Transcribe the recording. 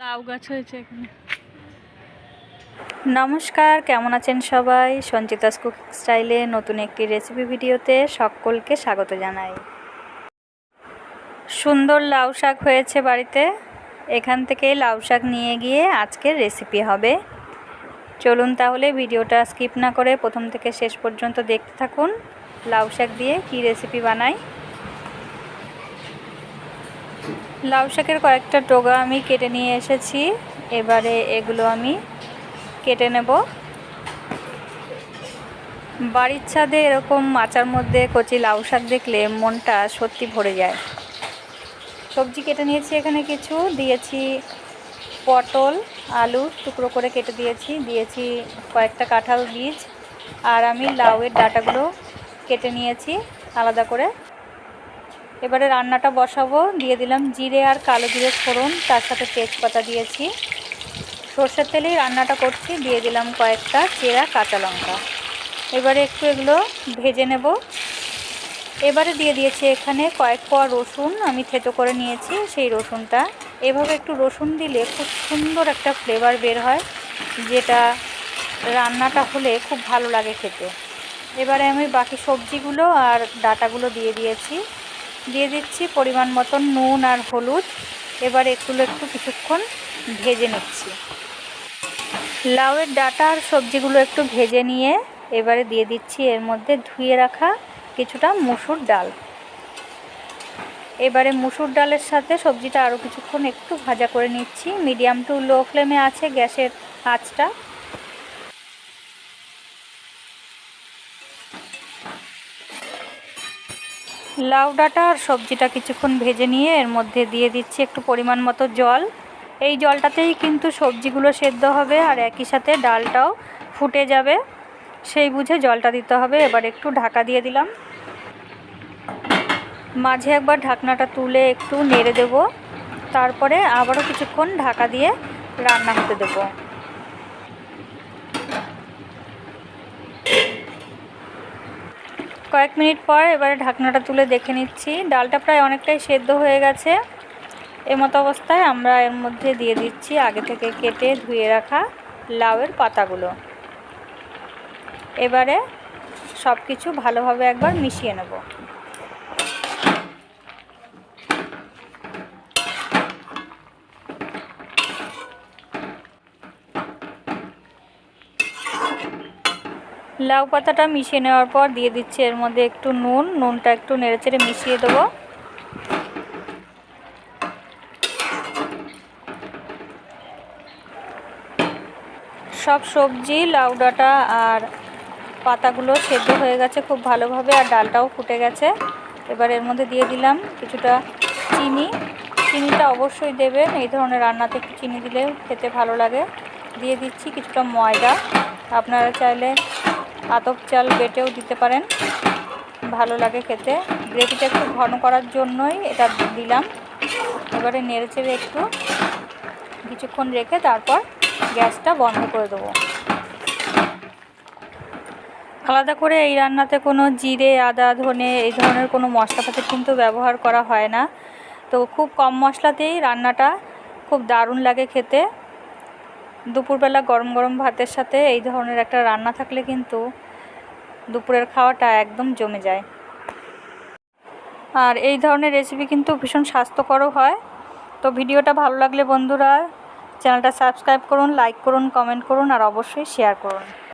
লাউ গাছ হয়েছে এখানে। নমস্কার, কেমন আছেন সবাই? সঞ্চিতাস কুক স্টাইলে নতুন একটি রেসিপি ভিডিওতে সকলকে স্বাগত জানাই। সুন্দর লাউ শাক হয়েছে বাড়িতে। এখান থেকে লাউ শাক নিয়ে গিয়ে আজকের রেসিপি হবে। চলুন তাহলে ভিডিওটা স্কিপ না করে প্রথম থেকে শেষ পর্যন্ত দেখতে থাকুন, লাউ শাক দিয়ে কি রেসিপি বানাই। লাউ শাকের কয়েকটা টোগা আমি কেটে নিয়ে এসেছি। এবারে এগুলো আমি কেটে নেব। বাড়ির ছাদে এরকম মাচার মধ্যে কচি লাউ শাক দেখলে মনটা সত্যি ভরে যায়। সবজি কেটে নিয়েছি এখানে কিছু, দিয়েছি পটল, আলু টুকরো করে কেটে দিয়েছি দিয়েছি কয়েকটা কাঁঠাল বীজ, আর আমি লাউয়ের ডাটাগুলো কেটে নিয়েছি আলাদা করে। এবারে রান্নাটা বসাবো। দিয়ে দিলাম জিরে আর কালো জিরে ফোড়ন, তার সাথে তেজপাতা দিয়েছি। সর্ষের তেলেই রান্নাটা করছি, দিয়ে দিলাম কয়েকটা চেরা কাঁচা লঙ্কা। এবারে একটু এগুলো ভেজে নেব। এবারে দিয়ে দিয়েছি এখানে কয়েক কোয়া রসুন, আমি থেতো করে নিয়েছি সেই রসুনটা। এভাবে একটু রসুন দিলে খুব সুন্দর একটা ফ্লেভার বের হয়, যেটা রান্নাটা হলে খুব ভালো লাগে খেতে। এবারে আমি বাকি সবজিগুলো আর ডাটাগুলো দিয়ে দিয়েছি। দিয়ে দিচ্ছি পরিমাণ মতন নুন আর হলুদ। এবার একটু একটু কিছুক্ষণ ভেজে নিচ্ছি। লাউয়ের ডাটা আর সবজিগুলো একটু ভেজে নিয়ে এবারে দিয়ে দিচ্ছি এর মধ্যে ধুয়ে রাখা কিছুটা মুসুর ডাল। এবারে মুসুর ডালের সাথে সবজিটা আরও কিছুক্ষণ একটু ভাজা করে নিচ্ছি। মিডিয়াম টু লো ফ্লেমে আছে গ্যাসের আঁচটা। লাউ ডাঁটা আর সবজিটা কিছুক্ষণ ভেজে নিয়ে এর মধ্যে দিয়ে দিচ্ছি একটু পরিমাণ মতো জল। এই জলটাতেই কিন্তু সবজিগুলো সেদ্ধ হবে আর একই সাথে ডালটাও ফুটে যাবে। সেই বুঝে জলটা দিতে হবে। এবার একটু ঢাকা দিয়ে দিলাম। মাঝে একবার ঢাকনাটা তুলে একটু নেড়ে দেব। তারপরে আবারও কিছুক্ষণ ঢাকা দিয়ে রান্না হতে দেবো। কয়েক মিনিট পর এবারে ঢাকনাটা তুলে দেখে নিচ্ছি। ডালটা প্রায় অনেকটাই সেদ্ধ হয়ে গেছে। এমতো অবস্থায় আমরা এর মধ্যে দিয়ে দিচ্ছি আগে থেকে কেটে ধুয়ে রাখা লাউয়ের পাতাগুলো। এবারে সব কিছু ভালোভাবে একবার মিশিয়ে নেব। লাউ পাতাটা মিশিয়ে নেওয়ার পর দিয়ে দিচ্ছি এর মধ্যে একটু নুন, নুনটা একটু নেড়েচেড়ে মিশিয়ে দেবো। সব সবজি, লাউ ডাঁটা আর পাতাগুলো সেদ্ধ হয়ে গেছে খুব ভালোভাবে আর ডালটাও ফুটে গেছে। এবার এর মধ্যে দিয়ে দিলাম কিছুটা চিনি। চিনিটা অবশ্যই দেবেন, এই ধরনের রান্নাতে একটু চিনি দিলে খেতে ভালো লাগে। দিয়ে দিচ্ছি কিছুটা ময়দা। আপনারা চাইলে আতপ চাল বেটেও দিতে পারেন। ভালো লাগে খেতে। গ্রেভিটা একটু ঘন করার জন্যই এটা দিলাম। এবারে নেড়ে চেড়ে একটু কিছুক্ষণ রেখে তারপর গ্যাসটা বন্ধ করে দেবো। আলাদা করে এই রান্নাতে কোনো জিরে, আদা, ধনে এই ধরনের কোনো মশলাপাতি কিন্তু ব্যবহার করা হয় না। তো খুব কম মশলাতেই রান্নাটা খুব দারুণ লাগে খেতে। দুপুরবেলা গরম গরম ভাতের সাথে এই ধরনের একটা রান্না থাকলে কিন্তু দুপুরের খাওয়াটা একদম জমে যায়। আর এই ধরনের রেসিপি কিন্তু ভীষণ স্বাস্থ্যকরও হয়। তো ভিডিওটা ভালো লাগলে বন্ধুরা, চ্যানেলটা সাবস্ক্রাইব করুন লাইক করুন কমেন্ট করুন, আর অবশ্যই শেয়ার করুন।